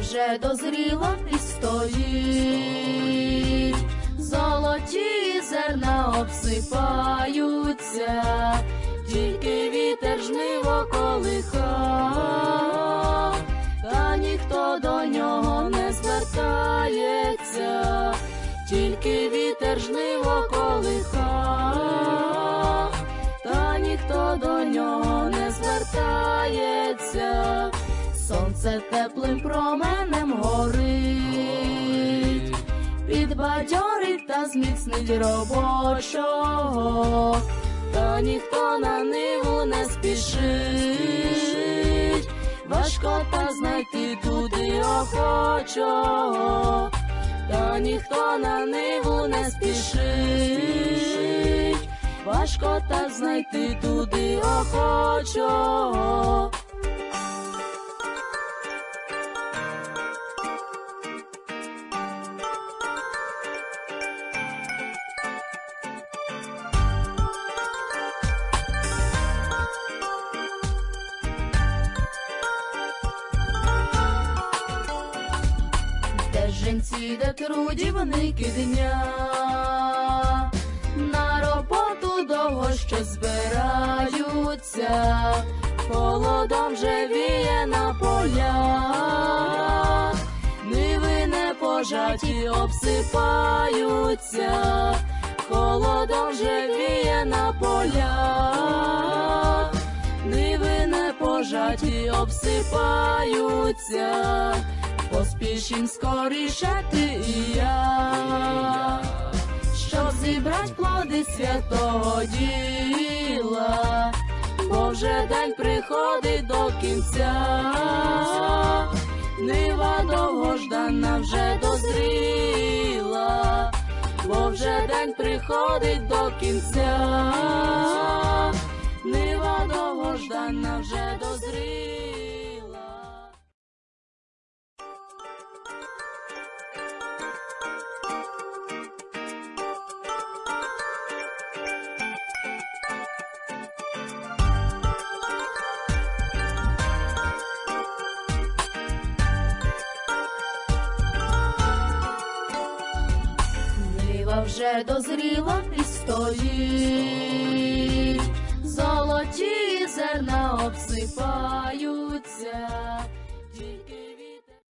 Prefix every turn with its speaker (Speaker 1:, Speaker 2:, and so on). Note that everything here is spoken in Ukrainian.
Speaker 1: вже дозріла і стоїть, золоті зерна обсипаються, тільки вітер жниво колиха, та ніхто до нього не звертається, тільки вітер жниво колиха, та ніхто до нього не звертається, сонце теплим променем горить, підбадьорить та зміцнить робочого, та ніхто на ниву не спішить, важко та знайти туди охочого, та ніхто на ниву не спішить, важко та знайти туди охочого. Жінці, де трудівники дня, на роботу довго що збираються, холодом вже віє на полях, ниви не пожаті обсипаються, холодом вже віє на полях, ниви не пожаті обсипаються. Поспішім скоріше ти і я, щоб зібрать плоди святого діла, бо вже день приходить до кінця, нива довгождана вже дозріла, бо вже день приходить до кінця, нива довгождана вже дозріла. Нива вже дозріла і стоїть, золоті зерна обсипаються,